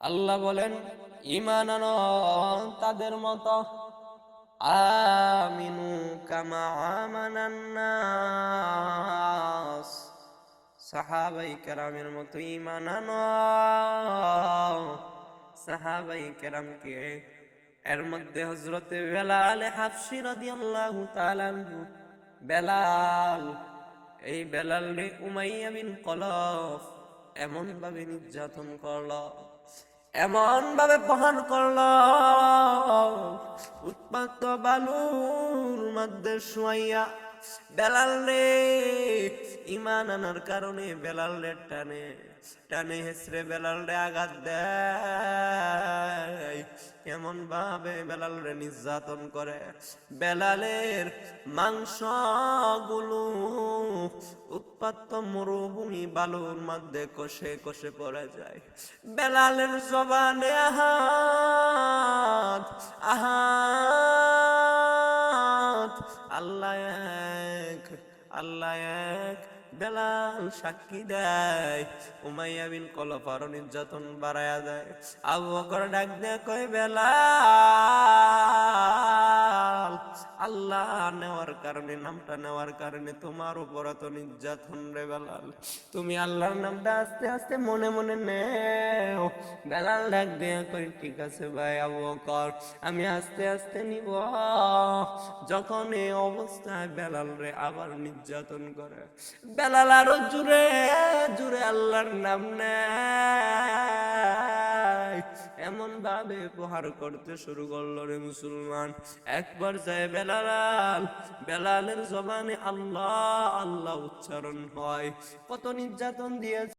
আল্লাহ বলেন ইমান তাদের মতো। আমিনু কামা আমানান্নাস সাহাবাই কেরামের মতো ইমান সাহাবাই কেরামকে এর মধ্যে হজরতে বেলাল হাফসি রাদিয়াল্লাহু তাআলা বেলাল, এই বেলাল উমাইয়া বিন কলফ এমন ভাবে নির্যাতন করল এমন ভাবে প্রহার করল। উৎপাত বালুর মধ্যে শুয়াইয়া বেলাল রে ইমান আনার কারণে বেলাল রে টানে টানে হেসরে বেলাল রে আঘাত দেয়। কেমন ভাবে বেলাল রে নির্যাতন করে। বেলালের মাংসগুলো উৎপাত্ত মরুভূমি বালুর মধ্যে কষে কষে পড়ে যায়। বেলালের জবানে আহাত আহাত, আল্লাহ এক আল্লাহ এক, বেলাল সাক্ষী দেয়। উমাইয়া বিন কলফার নির্যাতন বাড়ায়া দেয়। আবু বকর ডাক দিয়ে, কয় বেলাল আল্লাহ নেওয়ার কারণে, নামটা নেওয়ার কারণে তোমার উপর এত নির্যাতন রে বেলাল। তুমি আল্লাহর নামটা আস্তে আস্তে মনে মনে নেও। বেলাল ডাক দিয়ে কই ঠিক আছে ভাই, আবু বকর, আমি আস্তে আস্তে নিব। যখন এই অবস্থায় বেলাল রে আবার নির্যাতন করে, বেলাল আরও জুড়ে জুড়ে আল্লাহর নাম নেয়। এমন ভাবে প্রহার করতে শুরু করল রে মুসলমান। একবার যায় বেলাল বেলালের জবানে আল্লাহ আল্লাহ উচ্চারণ হয়। কত নির্যাতন দিয়েছে।